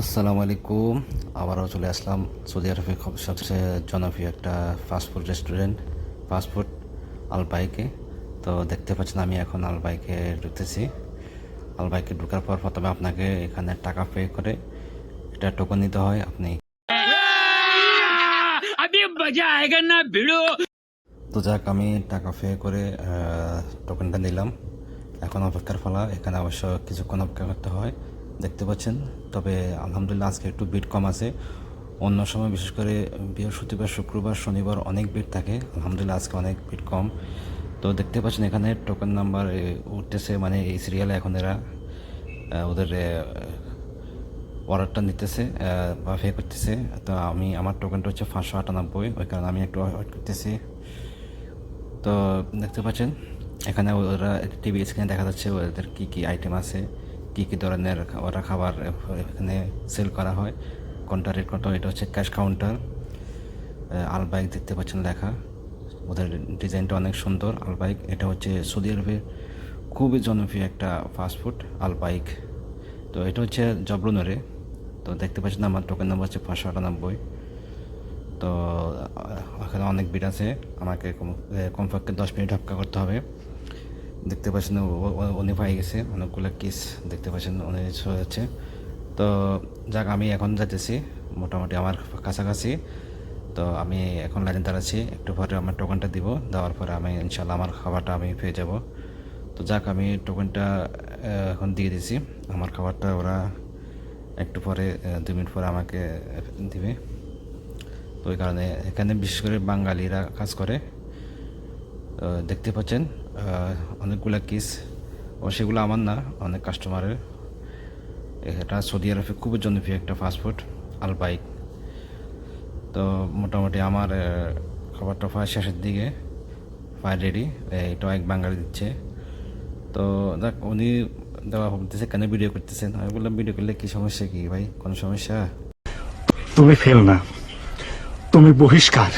আসসালামু আলাইকুম। আবারও চলে আসলাম সৌদি আরবে সবচেয়ে জনপ্রিয় একটা ফাস্টফুড রেস্টুরেন্ট ফাস্টফুড আলবাইকে তো দেখতে পাচ্ছেন আমি এখন আলবাইকে ঢুকতেছি। আলবাইকে ঢুকার পর প্রথমে আপনাকে এখানে টাকা পে করে এটা টোকন নিতে হয় আপনি তো যাক আমি টাকা পে করে টোকনটা নিলাম। এখন অপেক্ষার ফলা এখানে অবশ্য কিছুক্ষণ অপেক্ষা করতে হয়। দেখতে পাচ্ছেন। তবে আলহামদুলিল্লাহ আজকে একটু ভিড় কম আছে। অন্য সময় বিশেষ করে বৃহস্পতিবার, শুক্রবার, শনিবার অনেক ভিড় থাকে। আলহামদুলিল্লাহ আজকে অনেক ভিড় কম। তো দেখতে পাচ্ছেন এখানে টোকেন নাম্বার উঠতেছে মানে এই সিরিয়ালে এখন এরা ওদের অর্ডারটা নিতেছে বা পে করতেছে। তো আমি, আমার টোকেনটা হচ্ছে পাঁচশো আটানব্বই, ওই কারণে আমি একটু ওয়েট করতেছি। তো দেখতে পাচ্ছেন, এখানে ওরা টিভি স্ক্রিনে দেখা যাচ্ছে, ওদের কী কী আইটেম আছে। কী কী ধরনের ওরা খাবার এখানে সেল করা হয়। কোনটা রেট কত এটা হচ্ছে ক্যাশ কাউন্টার আলবাইক দেখতে পাচ্ছেন লেখা। ওদের ডিজাইনটা অনেক সুন্দর আলবাইক এটা হচ্ছে সৌদি আরবের খুবই জনপ্রিয় একটা ফাস্টফুড আলবাইক তো এটা হচ্ছে জবরুনরে তো দেখতে পাচ্ছেন আমার টোকেন নাম্বার হচ্ছে পাঁচশো আটানব্বই। তো ওখানে অনেক ভিড় আছে। আমাকে কম- কমপক্ষে দশ মিনিট অপেক্ষা করতে হবে। দেখতে পাচ্ছেন উনি পাই গেছে, অনেকগুলো কেস দেখতে পাচ্ছেন, উনি হয়ে তো যাক, আমি এখন যাইতেছি, মোটামুটি আমার কাছাকাছি। তো আমি এখন লাইনে দাঁড়াচ্ছি, একটু পরে আমার টোকেনটা দিব, দেওয়ার পরে আমি ইনশাল্লাহ আমার খাবারটা আমি পেয়ে যাব। তো যাক, আমি টোকেনটা এখন দিয়ে দিছি, আমার খাবারটা ওরা একটু পরে দু মিনিট পরে আমাকে দিবে। তো ওই কারণে এখানে বিশেষ করে বাঙালিরা কাজ করে। দেখতে পাচ্ছেন অনেকগুলা কিস ও সেগুলো আমার না, অনেক কাস্টমারের এটা সৌদি আরবে খুবই জনপ্রিয় একটা ফাস্টফুড আলবাইক। তো মোটামুটি আমার খাবারটা প্রায় শেষের দিকে, প্রায় রেডি এটাও এক বাঙালি দিচ্ছে। তো দেখ উনি দেওয়া বলতেছে কেন ভিডিও করতেছেন? আমি বললাম ভিডিও করলে কী সমস্যা কি ভাই? কোনো সমস্যা? তুমি ফেল না। তুমি বহিষ্কার।